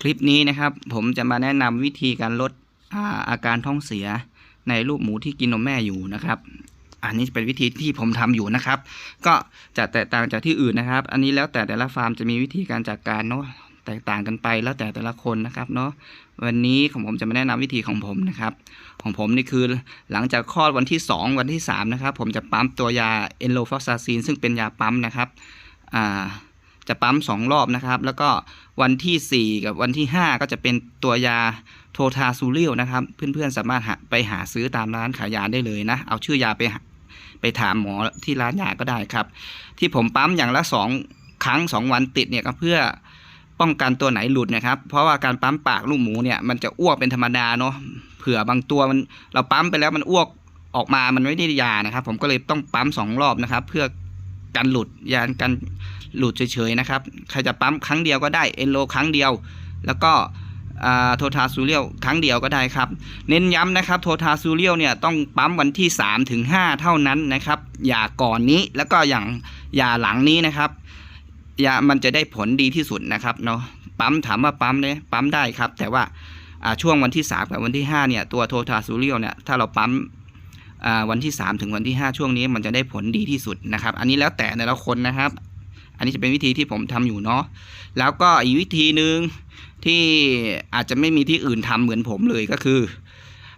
คลิปนี้นะครับผมจะมาแนะนำวิธีการลดอาอาการท้องเสียในลูกหมูที่กินนมแม่อยู่นะครับ อันนี้เป็นวิธีที่ผมทำอยู่นะครับ ก็จะแตกต่างจากที่อื่นนะครับ อันนี้แล้วแต่แต่ละฟาร์มจะมีวิธีการจัดการเนาะแตกต่างกันไปแล้วแต่แต่ละคนนะครับเนาะวันนี้ของผมจะมาแนะนำวิธีของผมนะครับ ของผมนี่คือหลังจากคลอดวันที่ 2 วันที่3นะครับผมจะปั๊มตัวยาเอนโลฟอสซาซีนซึ่งเป็นยาปั๊มนะครับอ่า จะปั๊ม 2 รอบนะครับ แล้วก็วันที่ 4 กับวันที่ 5 ก็จะเป็นตัวยาโททาซูเรียลนะครับ เพื่อนๆสามารถาไปหาซื้อตามร้านขายยาได้เลยนะ เอาชื่อยาไปไปถามหมอที่ร้านยาก็ได้ครับ ที่ผมปั๊มอย่างละ 2 ครั้ง 2 วันติดเนี่ยก็เพื่อป้องกันตัวไหนหลุดนะครับ เพราะว่าการปั๊มปากลูกหมูเนี่ยมันจะอ้วกเป็นธรรมดาเนาะเผื่อบางตัวมันเราปั๊มไปแล้วมันอ้วกออกมามันไม่ได้ยานะครับ ผมก็เลยต้องปั๊มสองรอบนะครับ เพื่อกันหลุดยานกัน หลุดเฉยๆนะครับ ใครจะปั๊มครั้งเดียวก็ได้ เอนโลครั้งเดียว แล้วก็โททาซูเรียลครั้งเดียวก็ได้ครับ เน้นย้ำนะครับโททาซูเรียลเนี่ยต้องปั๊มวันที่ 3 ถึง 5 เท่านั้นนะครับ อย่าก่อนนี้แล้วก็อย่างอย่าหลังนี้นะครับยามันจะได้ผลดีที่สุดนะครับเนาะปั๊มถามว่าปั๊มเนี่ยปั๊มได้ครับ แต่ว่าช่วงวันที่ 3 กับวันที่ 5 เนี่ยตัวโททาซูเรียลเนี่ยถ้าเราปั๊มวันที่ 3 ถึงวันที่ 5 ช่วงนี้มันจะได้ผลดีที่สุดนะครับ อันนี้แล้วแต่แต่ละคนนะครับ อันนี้จะเป็นวิธีที่ผมทำอยู่เนาะแล้วก็อีกวิธีหนึ่งที่อาจจะไม่มีที่อื่นทำเหมือนผมเลยก็คือ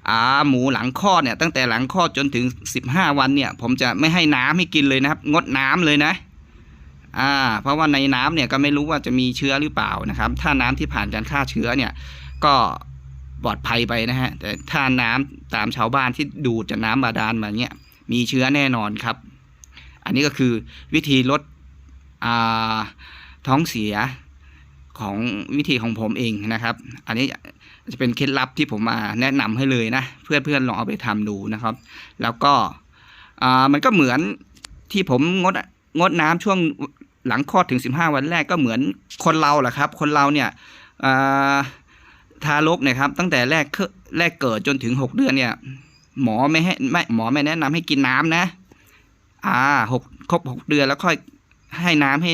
อ่าหมูหลังคลอดเนี่ยตั้งแต่หลังคลอดจนถึง 15 วันเนี่ย ผมจะไม่ให้น้ำให้กินเลยนะครับ งดน้ำเลยนะอ่าเพราะว่าในน้ำเนี่ยก็ไม่รู้ว่าจะมีเชื้อหรือเปล่านะครับ ถ้าน้ำที่ผ่านการฆ่าเชื้อเนี่ย ก็ปลอดภัยไปนะฮะ แต่ถ้าน้ำตามชาวบ้านที่ดูดจากน้ำบาดาลมาเนี่ยมีเชื้อแน่นอนครับ อันนี้ก็คือวิธีลด ท้องเสียของวิธีของผมเองนะครับ อันนี้จะเป็นเคล็ดลับที่ผมมาแนะนำให้เลยนะ เพื่อนเพื่อนๆลองเอาไปทำดูนะครับ แล้วก็มันก็เหมือนที่ผมงดงดน้ำช่วงหลังคลอดถึง 15 วันแรกก็เหมือนคนเราแหละครับ คนเราเนี่ยทารกนี่ยครับ ตั้งแต่แรกแรกเกิดจนถึงหกเดือนเนี่ย หมอไม่ให้ไม่หมอไม่แนะนำให้กินน้ำนะ อ่าหกครบหกเดือนแล้วค่อย ให้น้ำให้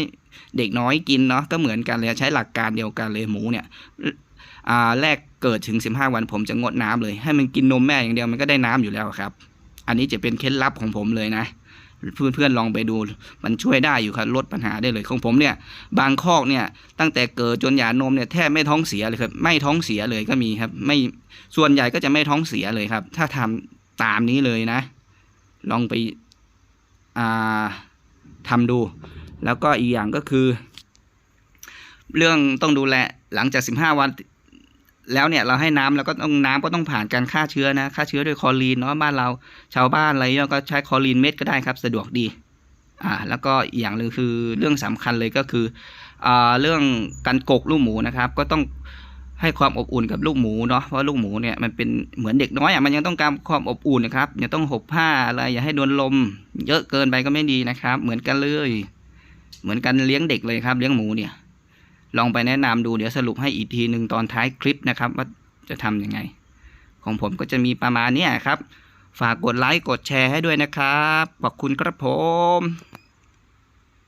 เด็กน้อยกินเนาะก็เหมือนกันเลยใช้หลักการเดียวกันเลยหมูเนี่ยแรกเกิดถึงสิบห้าวันผมจะงดน้ำเลย ให้มันกินนมแม่อย่างเดียวมันก็ได้น้ำอยู่แล้วครับ อันนี้จะเป็นเคล็ดลับของผมเลยนะเพื่อนเพื่อนๆลองไปดูมันช่วยได้อยู่ครับลดปัญหาได้เลยของผมเนี่ย บางคอกเนี่ยตั้งแต่เกิดจนหย่านมเนี่ยแทบไม่ท้องเสียเลยครับ ไม่ท้องเสียเลยก็มีครับ ไม่ส่วนใหญ่ก็จะไม่ท้องเสียเลยครับ ถ้าทำตามนี้เลยนะ ลองไปอ่าทำดู แล้วก็อีกอย่างก็คือ เรื่องต้องดูแลหลังจาก 15 วันแล้วเนี่ยเราให้น้ำแล้วก็ต้องน้ำก็ต้องผ่านการฆ่าเชื้อนะฆ่าเชื้อด้วยคอรีนเนาะบ้านเราชาวบ้านอะไรเนี่ยก็ใช้คอรีนเม็ดก็ได้ครับ สะดวกดีอ่าแล้วก็อีกอย่างหนึงคือเรื่องสำคัญเลยก็คืออ่าเรื่องการกกลูกหมูนะครับ ก็ต้องให้ความอบอุ่นกับลูกหมูเนาะเพราะลูกหมูเนี่ยมันเป็นเหมือนเด็กน้อยอะมันยังต้องการความอบอุ่นนะครับอย่าต้องหบผ้าอะไรอย่าให้โดนลม เยอะเกินไปก็ไม่ดีนะครับ เหมือนกันเลย เหมือนกันเลี้ยงเด็กเลยครับ เลี้ยงหมูเนี่ย ลองไปแนะนำดูเดี๋ยวสรุปให้อีกทีหนึ่งตอนท้ายคลิปนะครับ ว่าจะทำยังไง ของผมก็จะมีประมาณนี้ครับ ฝากกดไลค์กดแชร์ให้ด้วยนะครับ ขอบคุณครับผม